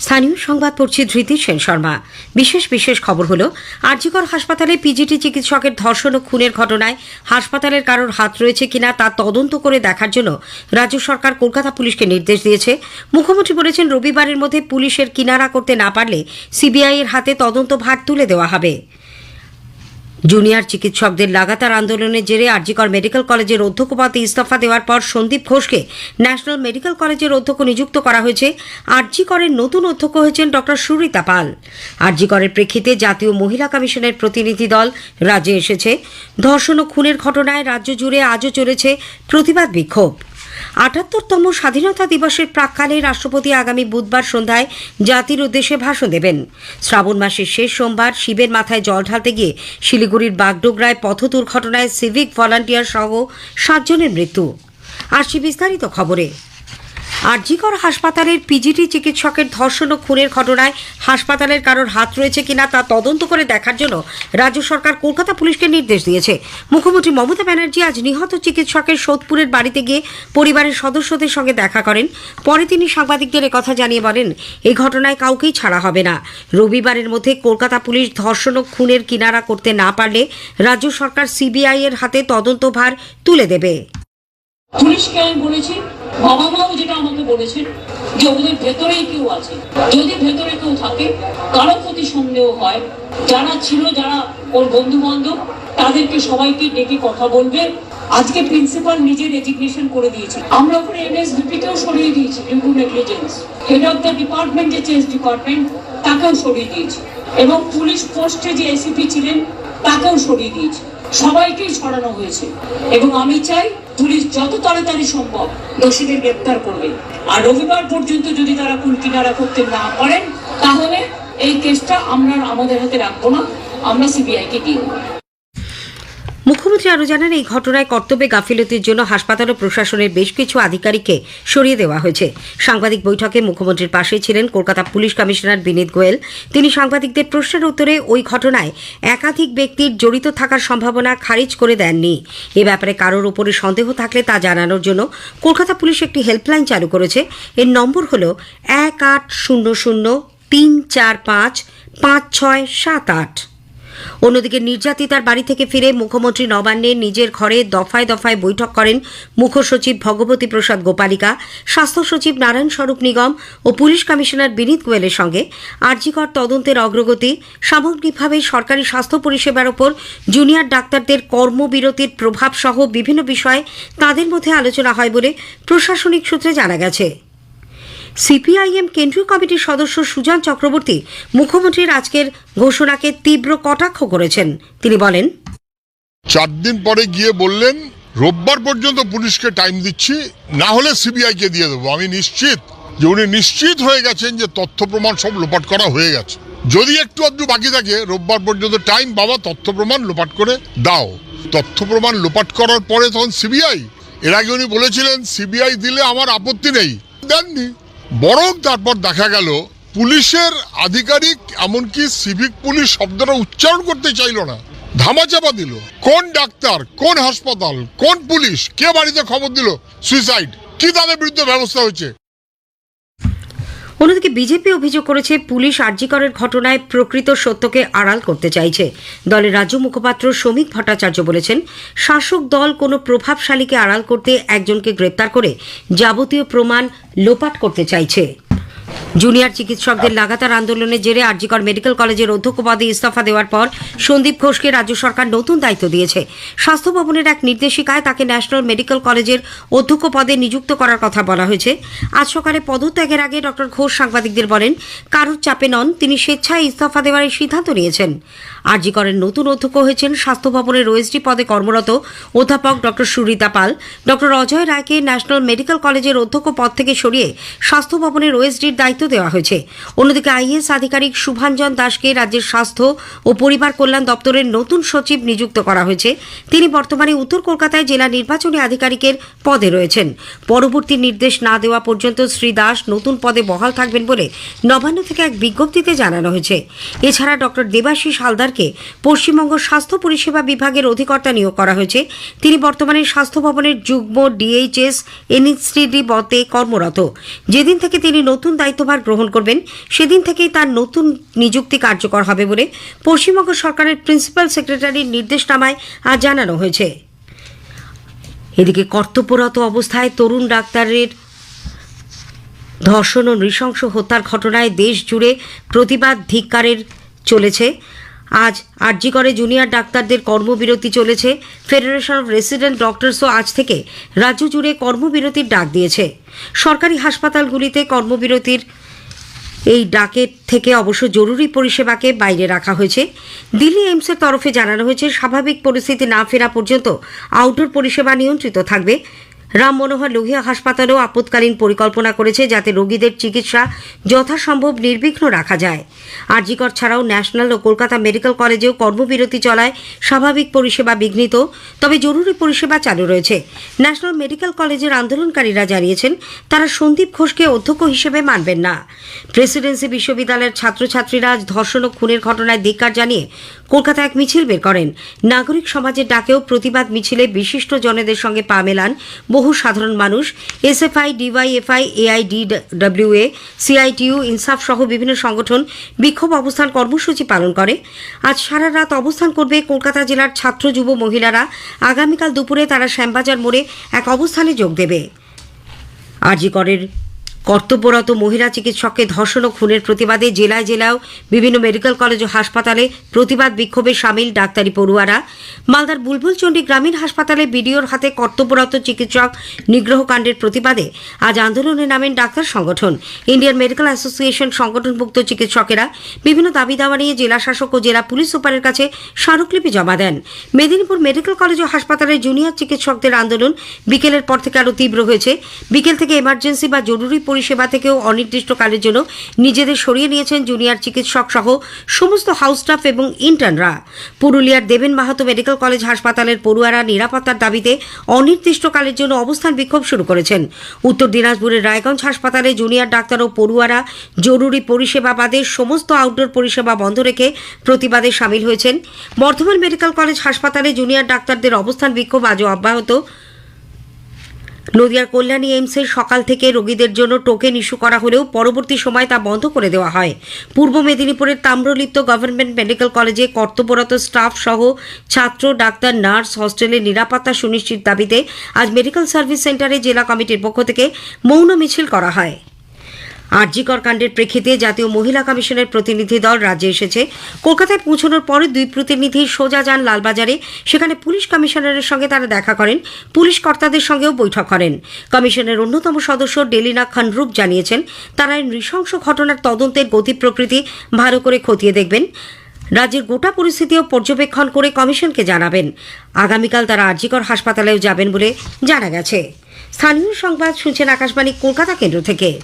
স্থানীয় সংবাদ পড়ছি ধৃতি সেন শর্মা। বিশেষ বিশেষ খবর হলো, আরজিকর হাসপাতালে পিজিটি চিকিৎসকের ধর্ষণ ও খুনের ঘটনায় হাসপাতালের কারোর হাত রয়েছে কিনা তা তদন্ত করে দেখার জন্য রাজ্য সরকার কলকাতা পুলিশকে নির্দেশ দিয়েছে। মুখ্যমন্ত্রী বলেছেন, রবিবারের মধ্যে পুলিশের কিনারা করতে না পারলে সিবিআইয়ের হাতে তদন্ত ভার তুলে দেওয়া হবে। জুনিয়র চিকিৎসকদের লাগাতার আন্দোলনের জেরে আরজিকর মেডিকেল কলেজের অধ্যক্ষ পদে ইস্তফা দেওয়ার পর সন্দীপ ঘোষকে ন্যাশনাল মেডিকেল কলেজের অধ্যক্ষ নিযুক্ত করা হয়েছে। আরজিকরের নতুন অধ্যক্ষ হয়েছেন ডক্টর সুরিতা পাল। আরজিকরের প্রেক্ষিতে জাতীয় মহিলা কমিশনের প্রতিনিধি দল রাজ্যে এসেছে। ধর্ষণ ও খুনের ঘটনায় রাজ্য জুড়ে আজও চলেছে প্রতিবাদ বিক্ষোভ। আটাত্তরতম স্বাধীনতা দিবসের প্রাককালে রাষ্ট্রপতি আগামী বুধবার সন্ধ্যায় জাতির উদ্দেশ্যে ভাষণ দেবেন। শ্রাবণ মাসের শেষ সোমবার শিবের মাথায় জল ঢালতে গিয়ে শিলিগুড়ির বাগডোগরায় পথ দুর্ঘটনায় সিভিক ভলান্টিয়ার সহ সাতজনের মৃত্যু। আসছি বিস্তারিত খবরে। আরজিকর হাসপাতালের পিজিটি চিকিৎসকের ধর্ষণ ও খুনের ঘটনায় হাসপাতালের কারোর হাত রয়েছে কিনা তা তদন্ত করে দেখার জন্য রাজ্য সরকার কলকাতা পুলিশকে নির্দেশ দিয়েছে। মুখ্যমন্ত্রী মমতা ব্যানার্জি আজ নিহত চিকিৎসকের সোদপুরের বাড়িতে গিয়ে পরিবারের সদস্যদের সঙ্গে দেখা করেন। পরে তিনি সাংবাদিকদের কথা জানিয়ে বলেন এই ঘটনায় কাউকেই ছাড়া হবে না। রবিবারের মধ্যে কলকাতা পুলিশ ধর্ষণ ও খুনের কিনারা করতে না পারলে রাজ্য সরকার সিবিআই এর হাতে তদন্তভার তুলে দেবে। পুলিশকে আমি বলেছি বাবা যেটা আমাকে বলেছেন যে ওদের ভেতরেই কেউ আছে। যদি ভেতরে কেউ থাকে, কারও প্রতি সন্দেহ হয়, যারা ছিল, যারা ওর বন্ধু বান্ধব তাদেরকে সবাইকে ডেকে কথা বলবে। আজকে প্রিন্সিপাল নিজে রেজিগনেশন করে দিয়েছে। আমরা ওখানে এনএসবিপি কেও সরিয়ে দিয়েছি due negligence head of the department যে চেঞ্জ ডিপার্টমেন্ট তাকেও সরিয়ে দিয়েছি। এবং পুলিশ পোস্টে যে এসিপি ছিলেন, তাকেও সরিয়ে দিয়েছি। সবাইকেই সরানো হয়েছে। এবং আমি চাই পুলিশ যত তাড়াতাড়ি সম্ভব দোষীদের গ্রেপ্তার করবে। আর রবিবার পর্যন্ত যদি তারা কুল কিনারা করতে না পারেন, তাহলে এই কেসটা আমরা আমাদের হাতে রাখব না। আমরা সিবিআইকে দিয়ে মুখ্যমন্ত্রী আরও জানান, এই ঘটনায় কর্তব্যে গাফিলতির জন্য হাসপাতাল ও প্রশাসনের বেশ কিছু আধিকারিককে সরিয়ে দেওয়া হয়েছে। সাংবাদিক বৈঠকে মুখ্যমন্ত্রীর পাশে ছিলেন কলকাতা পুলিশ কমিশনার বিনীত গোয়েল। তিনি সাংবাদিকদের প্রশ্নের উত্তরে ওই ঘটনায় একাধিক ব্যক্তির জড়িত থাকার সম্ভাবনা খারিজ করে দেননি। এ ব্যাপারে কারোর উপরে সন্দেহ থাকলে তা জানানোর জন্য কলকাতা পুলিশ একটি হেল্পলাইন চালু করেছে। এর নম্বর হল এক আট শূন্য শূন্য তিন চার পাঁচ পাঁচ ছয় সাত আট। অন্যদিকে নির্যাতিতার বাড়ি থেকে ফিরে মুখ্যমন্ত্রী নবান্নে নিজের ঘরে দফায় দফায় বৈঠক করেন মুখ্য সচিব ভগবতী প্রসাদ গোপালিকা, স্বাস্থ্য সচিব নারায়ণ স্বরূপ নিগম ও পুলিশ কমিশনার বিনীত গোয়েলের সঙ্গে। আরজিকর তদন্তের অগ্রগতি, সামগ্রিকভাবে সরকারি স্বাস্থ্য পরিষেবার ওপর জুনিয়র ডাক্তারদের কর্মবিরতির প্রভাব সহ বিভিন্ন বিষয়ে তাদের মধ্যে আলোচনা হয় বলে প্রশাসনিক সূত্রে জানা গেছে। সিপিআইএম কেন্দ্রীয় কমিটির সদস্য সুজান চক্রবর্তী মুখ্যমন্ত্রীর আজকের ঘোষণাকে তীব্র কটাক্ষ করেছেন। তিনি বলেন, চার দিন পরে গিয়ে বললেন, রোববার পর্যন্ত পুলিশকে টাইম দিচ্ছি, না হলে সিবিআই কে দিয়ে দেবো। আমি নিশ্চিত যে উনি নিশ্চিত হয়ে গেছেন যে তথ্য প্রমাণ সব লোপাট করা হয়ে গেছে। যদি একটু আধটু বাকি থাকে, রোববার পর্যন্ত টাইম বাবা, তথ্য প্রমাণ লোপাট করে দাও। তথ্য প্রমাণ লোপাট করার পরে তখন সিবিআই, এর আগে উনি বলেছিলেন, সিবিআই দিলে আমার আপত্তি নেই। দেননি। বরং তারপর দেখা গেল, পুলিশের আধিকারিক এমনকি সিভিক পুলিশ শব্দটা উচ্চারণ করতে চাইল না। ধামাচাপা দিল। কোন ডাক্তার, কোন হাসপাতাল, কোন পুলিশ, কে বাড়িতে খবর দিল? সুইসাইড কি তাদের বিরুদ্ধে ব্যবস্থা হয়েছে? অন্যদিকে বিজেপি অভিযোগ করেছে, পুলিশ আর্জিকরের ঘটনায় প্রকৃত সত্যকে আড়াল করতে চাইছে। দলের রাজ্য মুখপাত্র শ্রমিক ভট্টাচার্য বলেছেন, শাসক দল কোনো প্রভাবশালীকে আড়াল করতে একজনকে গ্রেপ্তার করে যাবতীয় প্রমাণ লোপাট করতে চাইছে। জুনিয়র চিকিৎসকদের লাগাতার আন্দোলনের জেরে আরজিকর মেডিকেল কলেজের অধ্যক্ষ পদে ইস্তফা দেওয়ার পর সন্দীপ ঘোষকে রাজ্য সরকার নতুন দায়িত্ব দিয়েছে। স্বাস্থ্য ভবনের এক নির্দেশিকায় তাকে ন্যাশনাল মেডিকেল কলেজের অধ্যক্ষ পদে নিযুক্ত করার কথা বলা হয়েছে। আজ সকালে পদত্যাগের আগে ডক্টর ঘোষ সাংবাদিকদের বলেন, কারোর চাপে নন, তিনি স্বেচ্ছায় ইস্তফা দেওয়ার সিদ্ধান্ত নিয়েছেন। আরজিকরের নতুন অধ্যক্ষ হয়েছেন স্বাস্থ্য ভবনের ওএসডি পদে কর্মরত অধ্যাপক ডক্টর সুরিতা পাল। ডক্টর অজয় রায়কে ন্যাশনাল মেডিকেল কলেজের অধ্যক্ষ পদ থেকে সরিয়ে স্বাস্থ্য ভবনের ওএসডির দায়িত্ব দেওয়া হয়েছে। অন্যদিকে আইএস আধিকারিক শুভাঞ্জন দাসকে রাজ্যের স্বাস্থ্য ও পরিবার কল্যাণ দপ্তরের নতুন সচিব নিযুক্ত করা হয়েছে। তিনি বর্তমানে উত্তর কলকাতায় জেলা নির্বাচনী আধিকারিকের পদে রয়েছেন। পরবর্তী নির্দেশ না দেওয়া পর্যন্ত শ্রী দাস নতুন পদে বহাল থাকবেন বলে নবান্ন থেকে এক বিজ্ঞপ্তিতে জানানো হয়েছে। এছাড়া ডক্টর দেবাশিস হালদারকে পশ্চিমবঙ্গ স্বাস্থ্য পরিষেবা বিভাগের অধিকর্তা নিয়োগ করা হয়েছে। তিনি বর্তমানে স্বাস্থ্য ভবনের যুগ্ম ডিএইচএস এনএসটিডি পদে কর্মরত। যেদিন থেকে তিনি নতুন দায়িত্বভার গ্রহণ করবেন, সেদিন থেকেই তার নতুন নিযুক্তি কার্যকর হবে বলে পশ্চিমবঙ্গ সরকারের প্রিন্সিপাল সেক্রেটারির নির্দেশনামায় আজ জানানো হয়েছে। এদিকে কর্তব্যরত অবস্থায় তরুণ ডাক্তারের ধর্ষণ ও নৃশংস হত্যার ঘটনায় দেশ জুড়ে প্রতিবাদ ধিক্কারের চলেছে। আজ আরজি করে জুনিয়র ডাক্তারদের কর্মবিরতি চলেছে। ফেডারেশন অফ রেসিডেন্ট ডক্টরসও আজ থেকে রাজ্য জুড়ে কর্মবিরতির ডাক দিয়েছে। সরকারি হাসপাতালগুলিতে কর্মবিরতির এই ডাকের থেকে অবশ্য জরুরি পরিষেবাকে বাইরে রাখা হয়েছে। দিল্লি এইমসের তরফে জানানো হয়েছে, স্বাভাবিক পরিস্থিতি না ফেরা পর্যন্ত আউটডোর পরিষেবা নিয়ন্ত্রিত থাকবে। রাম মনোহর লোহিয়া হাসপাতালেও আপৎকালীন পরিকল্পনা করেছে যাতে রোগীদের চিকিৎসা যথাসম্ভব নির্বিঘ্ন রাখা যায়। আরজিকর ছাড়াও ন্যাশনাল ও কলকাতা মেডিকেল কলেজেও কর্মবিরতি চলায় স্বাভাবিক পরিষেবা বিঘ্নিত, তবে জরুরি পরিষেবা চালু রয়েছে। ন্যাশনাল মেডিকেল কলেজের আন্দোলনকারীরা জানিয়েছেন, তারা সন্দীপ ঘোষকে অধ্যক্ষ হিসেবে মানবেন না। প্রেসিডেন্সি বিশ্ববিদ্যালয়ের ছাত্রছাত্রীরা আজ ধর্ষণ ও খুনের ঘটনায় ধিক্কার জানিয়ে কলকাতা এক মিছিল বের করেন। নাগরিক সমাজের ডাকেও প্রতিবাদ মিছিলে বিশিষ্ট জনেদের সঙ্গে পা মেলান বহু সাধারণ মানুষ, এসএফআই, ডিওয়াইএফআই, এআইডিডব্লিউএ, সিআইটিউ, ইনসাফ সহ বিভিন্ন সংগঠন বিক্ষোভ অবস্থান কর্মসূচি পালন করে। আজ সারা রাত অবস্থান করবে কলকাতা জেলার ছাত্র যুব মহিলারা। আগামীকাল দুপুরে তারা শ্যামবাজার মোড়ে এক অবস্থানে যোগ দেবে। আরজিকরের কর্তব্যরত মহিলা চিকিৎসককে ধর্ষণ ও খুনের প্রতিবাদে জেলায় জেলাও বিভিন্ন মেডিকেল কলেজ ও হাসপাতালে প্রতিবাদ বিক্ষোভে সামিল ডাক্তারি পড়ুয়ারা। মালদার বুলবুলচণ্ডী গ্রামীণ হাসপাতালে বিডিওর হাতে কর্তব্যরত চিকিৎসক নিগ্রহকাণ্ডের প্রতিবাদে আজ আন্দোলনে নামেন ডাক্তার সংগঠন। ইন্ডিয়ান মেডিকেল অ্যাসোসিয়েশন সংগঠনভুক্ত চিকিৎসকেরা বিভিন্ন দাবি দাওয়া নিয়ে জেলা শাসক ও জেলা পুলিশ সুপারের কাছে স্মারকলিপি জমা দেন। মেদিনীপুর মেডিকেল কলেজ ও হাসপাতালের জুনিয়র চিকিৎসকদের আন্দোলন বিকেলের পর থেকে আরও তীব্র হয়েছে। বিকেল থেকে এমার্জেন্সি বা জরুরি পরিষেবা থেকেও অনির্দিষ্টকালের জন্য নিজেদের সরিয়ে নিয়েছেন জুনিয়র চিকিৎসক সহ সমস্ত হাউস স্টাফ এবং ইন্টার্নরা। পুরুলিয়ার দেবেন মাহাতো মেডিকেল কলেজ হাসপাতালের পড়ুয়ারা নিরাপত্তার দাবিতে অনির্দিষ্টকালের জন্য অবস্থান বিক্ষোভ শুরু করেছেন। উত্তর দিনাজপুরের রায়গঞ্জ হাসপাতালে জুনিয়র ডাক্তার ও পড়ুয়ারা জরুরি পরিষেবা বাদে সমস্ত আউটডোর পরিষেবা বন্ধ রেখে প্রতিবাদে সামিল হয়েছেন। বর্ধমান মেডিকেল কলেজ হাসপাতালে জুনিয়র ডাক্তারদের অবস্থান বিক্ষোভ আজও অব্যাহত। নদিয়ার কল্যাণী এইমসে সকাল থেকে রোগীদের জন্য টোকেন ইস্যু করা হলেও পরবর্তী সময় তা বন্ধ করে দেওয়া হয়। পূর্ব মেদিনীপুরের তাম্রলিপ্ত গভর্নমেন্ট মেডিকেল কলেজে কর্তব্যরত স্টাফ সহ ছাত্র, ডাক্তার, নার্স হস্টেলের নিরাপত্তা সুনিশ্চিত দাবিতে আজ মেডিকেল সার্ভিস সেন্টারে জেলা কমিটির পক্ষ থেকে মৌন মিছিল করা হয়। আরজিকর কাণ্ডের প্রেক্ষিতে জাতীয় মহিলা কমিশনের প্রতিনিধি দল রাজ্যে এসেছে। কলকাতায় পৌঁছানোর পরে দুই প্রতিনিধি সোজা যান লালবাজারে। সেখানে পুলিশ কমিশনারের সঙ্গে তারা দেখা করেন। পুলিশ কর্তাদের সঙ্গেও বৈঠক করেন। কমিশনের অন্যতম সদস্য ডেলিনা খানরূপ জানিয়েছেন, তারা এই নৃশংস ঘটনার তদন্তের গতি প্রকৃতি ভালো করে খতিয়ে দেখবেন। রাজ্যের গোটা পরিস্থিতিও পর্যবেক্ষণ করে কমিশনকে জানাবেন। আগামীকাল তারা আরজিকর হাসপাতালেও যাবেন বলে জানা গেছে। স্থানীয় সংবাদ শুনছেন আকাশবাণী, কলকাতা কেন্দ্র থেকে।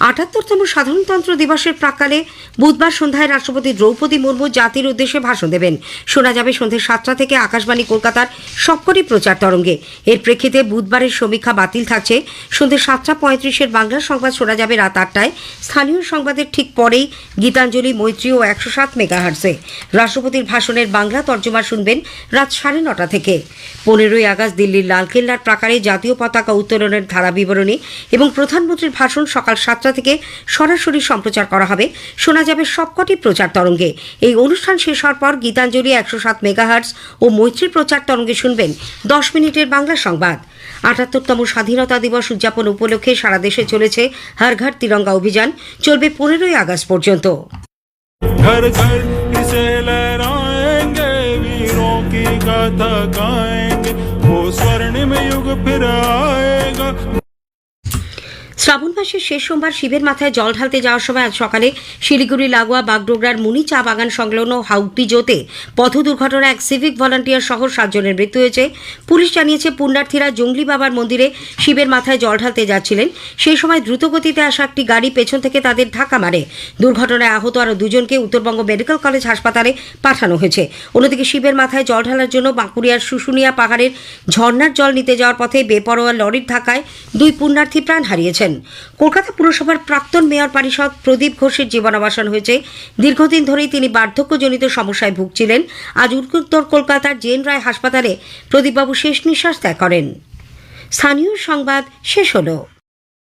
আটাত্তরতম সাধারণতন্ত্র দিবসের প্রাক্কালে বুধবার সন্ধ্যায় রাষ্ট্রপতি দ্রৌপদী মুর্মু জাতির উদ্দেশ্যে ভাষণ দেবেন। শোনা যাবে সন্ধ্যে সাতটা থেকে আকাশবাণী কলকাতার সবকটি প্রচার তরঙ্গে। এর প্রেক্ষিতে বুধবারের সমীক্ষা বাতিল থাকছে। সন্ধ্যে সাতটা পঁয়ত্রিশের বাংলা সংবাদ শোনা যাবে রাত আটটায়। স্থানীয় সংবাদের ঠিক পরেই গীতাঞ্জলি, মৈত্রী ও একশো সাত মেগাহার্সে রাষ্ট্রপতির ভাষণের বাংলা তর্জমা শুনবেন রাত সাড়ে নটা থেকে। পনেরোই আগস্ট দিল্লির লালকেল্লার প্রাকারে জাতীয় পতাকা উত্তোলনের ধারা বিবরণী এবং প্রধানমন্ত্রীর ভাষণ সকাল সাতটা থেকে সরাসরি সম্প্রচার করা হবে শোনা যাবে সবকটি প্রচার তরঙ্গে এই অনুষ্ঠান শেষ হওয়ার পর গীতাঞ্জলি একশো সাত মেগাহার্টস ও মৈত্রী প্রচার তরঙ্গে শুনবেন দশ মিনিটের বাংলা সংবাদ আটাত্তরতম স্বাধীনতা দিবস উদযাপন উপলক্ষে সারা দেশে চলেছে হর ঘর তিরঙ্গা অভিযান চলবে পনেরোই আগস্ট পর্যন্ত घर घर इसे लहराएंगे वीरों की गाथा गाएंगे वो स्वर्णिम युग फिर आएगा শ্রাবণ মাসের শেষ সোমবার শিবের মাথায় জল ঢালতে যাওয়ার সময় আজ সকালে শিলিগুড়ি, লাগোয়া, বাগডোগরার মুনি চা বাগান সংলগ্ন হাউপিজোতে পথ দুর্ঘটনায় এক সিভিক ভলান্টিয়ার সহ সাতজনের মৃত্যু হয়েছে। পুলিশ জানিয়েছে, পুণ্যার্থীরা জঙ্গলি বাবার মন্দিরে শিবের মাথায় জল ঢালতে যাচ্ছিলেন। সেই সময় দ্রুতগতিতে আসা একটি গাড়ি পেছন থেকে তাদের ধাক্কা মারে। দুর্ঘটনায় আহত আরও দুজনকে উত্তরবঙ্গ মেডিকেল কলেজ হাসপাতালে পাঠানো হয়েছে। অন্যদিকে শিবের মাথায় জল ঢালার জন্য বাঁকুড়িয়ার শুশুনিয়া পাহাড়ের ঝর্ণার জল নিতে যাওয়ার পথে বেপরোয়া লরির ধাক্কায় দুই পুণ্যার্থী প্রাণ হারিয়েছেন। কলকাতা পুরসভার প্রাক্তন মেয়র পরিষদ প্রদীপ ঘোষের জীবনাবাসন হয়েছে। দীর্ঘদিন ধরেই তিনি বার্ধক্যজনিত সমস্যায় ভুগছিলেন। আজ উত্তর কলকাতার জেন রায় হাসপাতালে প্রদীপবাবু শেষ নিঃশ্বাস ত্যাগ করেন। স্থানীয় সংবাদ শেষ হলো।